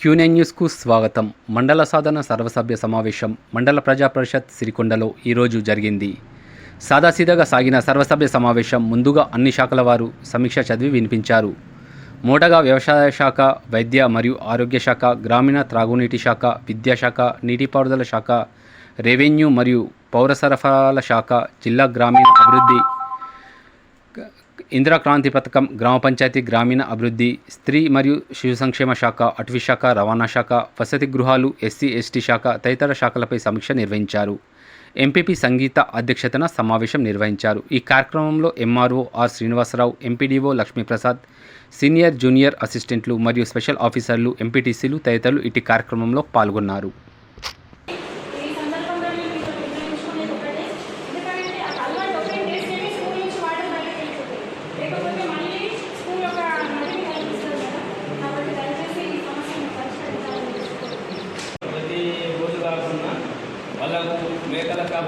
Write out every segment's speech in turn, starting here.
క్యూనే న్యూస్కు స్వాగతం. మండల సాధన సర్వసభ్య సమావేశం మండల ప్రజా పరిషత్ సిరికొండలో ఈరోజు జరిగింది. సాదాసీదాగా సాగిన సర్వసభ్య సమావేశం ముందుగా అన్ని శాఖల వారు సమీక్ష చదివి వినిపించారు. మూటగా వ్యవసాయ శాఖ వైద్య మరియు ఆరోగ్య శాఖ గ్రామీణ త్రాగునీటి శాఖ విద్యాశాఖ నీటిపారుదల శాఖ రెవెన్యూ మరియు పౌర సరఫరాల శాఖ జిల్లా గ్రామీణ అభివృద్ధి ఇందిరా క్రాంతి పథకం గ్రామ పంచాయతీ గ్రామీణ అభివృద్ధి స్త్రీ మరియు శిశు సంక్షేమ శాఖ అటవీ శాఖ రవాణా శాఖ వసతి గృహాలు ఎస్సీ ఎస్టీ శాఖ తదితర శాఖలపై సమీక్ష నిర్వహించారు. ఎంపీపీ సంగీత అధ్యక్షతన సమావేశం నిర్వహించారు. ఈ కార్యక్రమంలో MRO R Srinivasarao MPDO Lakshmiprasad senior junior అసిస్టెంట్లు మరియు స్పెషల్ ఆఫీసర్లు ఎంపీటీసీలు తదితరులు ఇటు కార్యక్రమంలో పాల్గొన్నారు.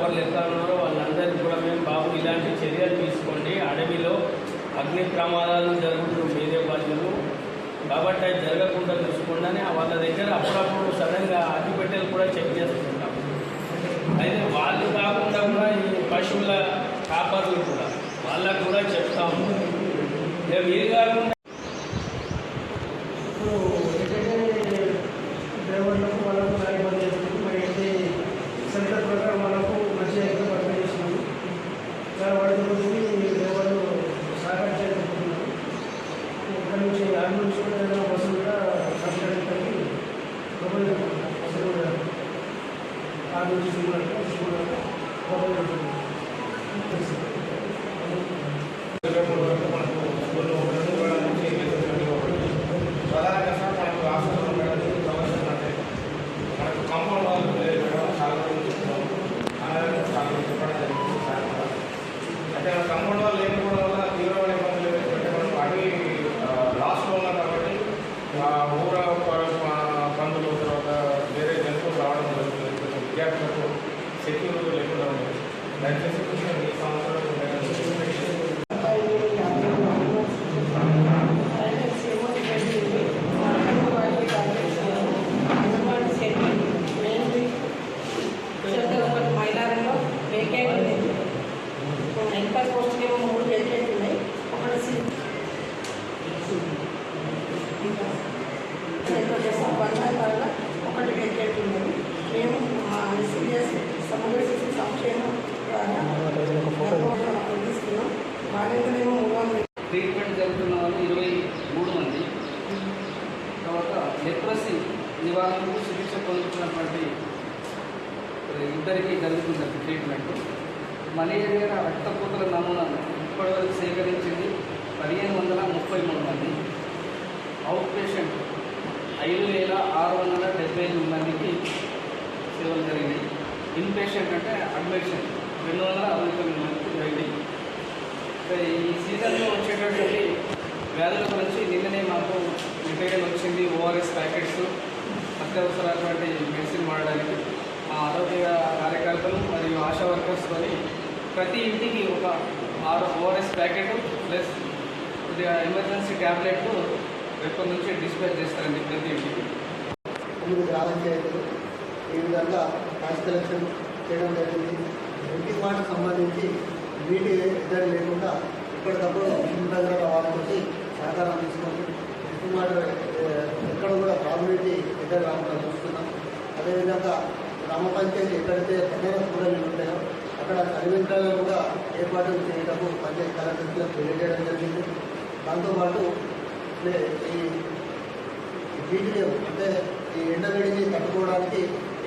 ఎవరు కాపర్లు ఉన్నారో వాళ్ళందరికీ కూడా మేము బాబు ఇలాంటి చర్యలు తీసుకోండి. అడవిలో అగ్ని ప్రమాదాలు జరుగుతూ మీరే బాధ్యులు కాబట్టి అది జరగకుండా చూసుకుండానే వాళ్ళ దగ్గర అప్పుడప్పుడు సడన్గా అగ్గిపెట్టెలు కూడా చెక్ చేసుకుంటాం. అయితే వాళ్ళు కాకుండా కూడా ఈ పశువుల కాపర్లు కూడా వాళ్ళకు కూడా చెప్తా ఉంటాం ఇక కాకుండా ఆరు నుంచి సెక్యూరిటీ లేకుండా ఉంది దయచేసి కొంచెం ఈ సంవత్సరం మైదానంలో వేకేట్ ఉంది ఎంపర్ పోస్ట్ ఏమో మూడు వేకేట్ ఉన్నాయి ఒకటి సి- ఎంతో చేస్తాం బంధాల ఒకటి వేకేట్ ఉన్నది మేము మా సీరియస్ సమగ్ర శిశు సంక్షేమం ద్వారా తీసుకున్నాం బాధ్యతలేమో మూడు వందలు ట్రీట్మెంట్ జరుగుతున్న వాళ్ళు ఇరవై మూడు మంది తర్వాత లెప్రసీ నివారణకు చికిత్స పొందుతున్నటువంటి ఇద్దరికీ జరుగుతుంది ట్రీట్మెంట్ మలేరియా రక్తపోతల నమూనాను ఇప్పటివరకు సేకరించింది పదిహేను వందల ముప్పై మూడు మంది. అవుట్ పేషెంట్ ఐదు వేల ఆరు వందల డెబ్బై ఎనిమిది మందికి సేవలు జరిగినాయి ఇన్ పేషెంట్ అంటే అడ్మిషన్ రెండు వందల అరవై తొమ్మిది మందికి జరిగినాయి ఈ సీజన్లో వచ్చేటటువంటి వ్యాధుల గురించి నిన్ననే మాకు మెటీరియల్ వచ్చింది ఓఆర్ఎస్ ప్యాకెట్స్. అత్యవసరమైనటువంటి మెడిసిన్ వాడడానికి ఆరోగ్య కార్యకర్తలు మరియు ఆశా వర్కర్స్తో ప్రతి ఇంటికి ఒక ఆరు ఓఆర్ఎస్ ప్యాకెట్ ప్లస్ కొద్దిగా ఎమర్జెన్సీ ట్యాబ్లెట్ రేపటి నుంచి డిస్పాచ్ చేస్తారండి ప్రతి ఇంటికి. తొమ్మిది గ్రామ పంచాయతీలు ఈ విధంగా ట్యాక్స్ కలెక్షన్ చేయడం జరిగింది. డ్రింకింగ్ వాటర్ సంబంధించి నీటి ఎద్దడి లేకుండా ఇప్పటికప్పుడు త్రాగునీటి రాకుండా చూస్తున్నాం. అదేవిధంగా గ్రామ పంచాయతీ ఎక్కడైతే ప్రధాన కూడలు ఉంటాయో అక్కడ అలిమెంట్లలో కూడా ఏర్పాటు చేయటకు పంచాయతీ కలెక్టర్లకు తెలియజేయడం జరిగింది. దాంతోపాటు ఈ వీటిని అంటే ఈ ఎండవేడిని తట్టుకోవడానికి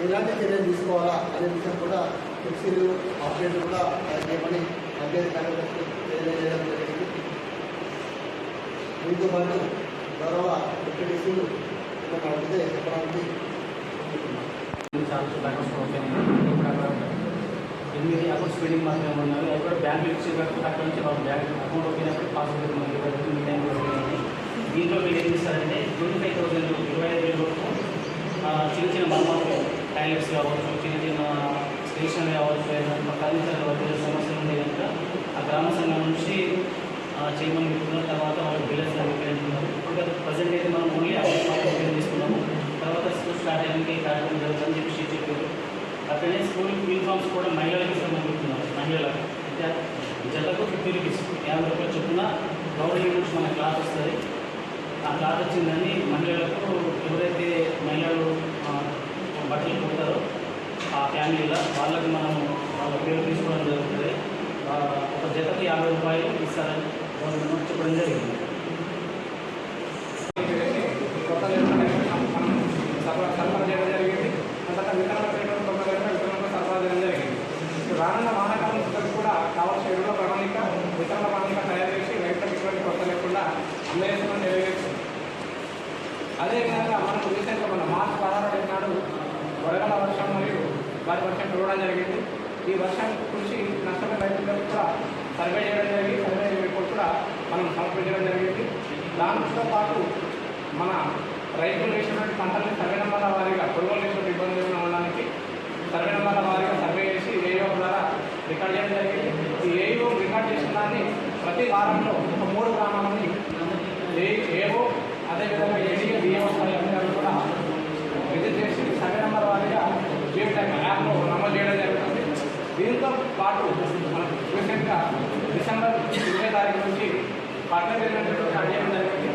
ఎలాంటి చర్యలు తీసుకోవాలా అనే విషయం కూడా ఫ్లెక్సీలు ఆపరేటర్ కూడా చేయమని పంచాయతీ కార్యదర్శి తెలియజేయడం జరిగింది. దీంతోపాటు గౌరవ డిప్యూటీసీలు అడిగితే చెప్పడానికి ఎనిమిది అకౌంట్స్ పెండింగ్ మాత్రమే ఉన్నాయి అవి కూడా బ్యాంకులు కాకపోతే అక్కడ నుంచి వాళ్ళు బ్యాంక్ అకౌంట్ ఓపెన్ పాస్బుక్ మనకి ఇవ్వడం మీ టైం దీంట్లో మీరు ఏం చేస్తారంటే ట్వంటీ ఫైవ్ థౌసండ్ ఇరవై ఐదు వేల వరకు చిన్న చిన్న మరమ్మతులు టాయిలెట్స్ కావచ్చు చిన్న చిన్న స్టేషనరీ కావచ్చు ఏదైనా కల్చర్ సమస్యలు ఉంటే కనుక ఆ గ్రామ సంఘం నుంచి చేయమని తర్వాత వాళ్ళు బిల్లర్స్ అంటున్నారు ఇప్పుడు ప్రజెంట్ అయితే మనం ఓన్లీ అకౌంట్ మాత్రం ఓపెన్ చేసుకున్నాము తర్వాత స్కూల్ స్టార్ట్ అయ్యాక ఈ కార్యక్రమం జరుగుతుందని చెప్పి చెప్పారు. అట్లనే స్కూల్ యూనిఫామ్స్ కూడా మహిళలకు సంబంధించున్నారు మహిళలకు జతకు ఫిఫ్టీ రూపీస్. యాభై రూపాయలు చొప్పున గవర్నమెంట్ నుంచి మన క్లాత్ వస్తుంది. ఆ క్లాత్ వచ్చిందని మహిళలకు ఎవరైతే మహిళలు బట్టలు కుడతారో ఆ ఫ్యామిలీలో వాళ్ళకి మనము వాళ్ళ పేరు తీసుకోవడం జరుగుతుంది. ఒక జతకు యాభై రూపాయలు ఇస్తారని గవర్నమెంట్ చెప్పడం జరిగింది కొత్త జనరేషన్ మనం సరఫరా సరఫరా చేయడం జరిగింది అంతటా విత్తనాల పేరు కొత్త విత్తనాలు జరిగింది రానున్న వానాకాలం కూడా కావాల్సిన ఎరువుల ప్రణాళిక విత్తనాల ప్రణాళిక తయారు చేసి రైతులకు ఎటువంటి కొత్త లేకుండా అందజేస్తున్న నెరవేరుస్తుంది అదేవిధంగా మనకు రీసెంట్గా మన మార్చి పదహారు తారీఖు నాడు వడగల వర్షం మరియు వారి వర్షం కురవడం జరిగింది ఈ వర్షం కురిసి నష్టపోయిన రైతులకు కూడా సర్వే చేయడం జరిగింది సర్వే రిపోర్ట్ కూడా మనం సమర్పించడం జరిగింది దాంతో పాటు మన రైతులు వేసినటువంటి పంటల్ని సర్వే నెంబర్ల వారీగా కొనుగోలు చేసిన ఇబ్బందులు సర్వే నెంబర్ల వారిగా సర్వే చేసి ఏఓ ద్వారా రికార్డ్ చేయడం జరిగింది. ఈ ఏఓ రికార్డ్ చేసిన దాన్ని ప్రతి వారంలో ఒక మూడు గ్రామాలని ఏ ఏవో అదేవిధంగా ఏడీఏ బిఎం స్థాయి అధికారులు కూడా విజిట్ చేసి సర్వే నెంబర్ వారిగా జీవితం యాప్లో నమోదు చేయడం జరుగుతుంది. దీంతో పాటు మనకు రీసెంట్గా డిసెంబర్ ఇరవై తారీఖు నుంచి పట్టణ స్టార్ట్ చేయడం జరిగింది.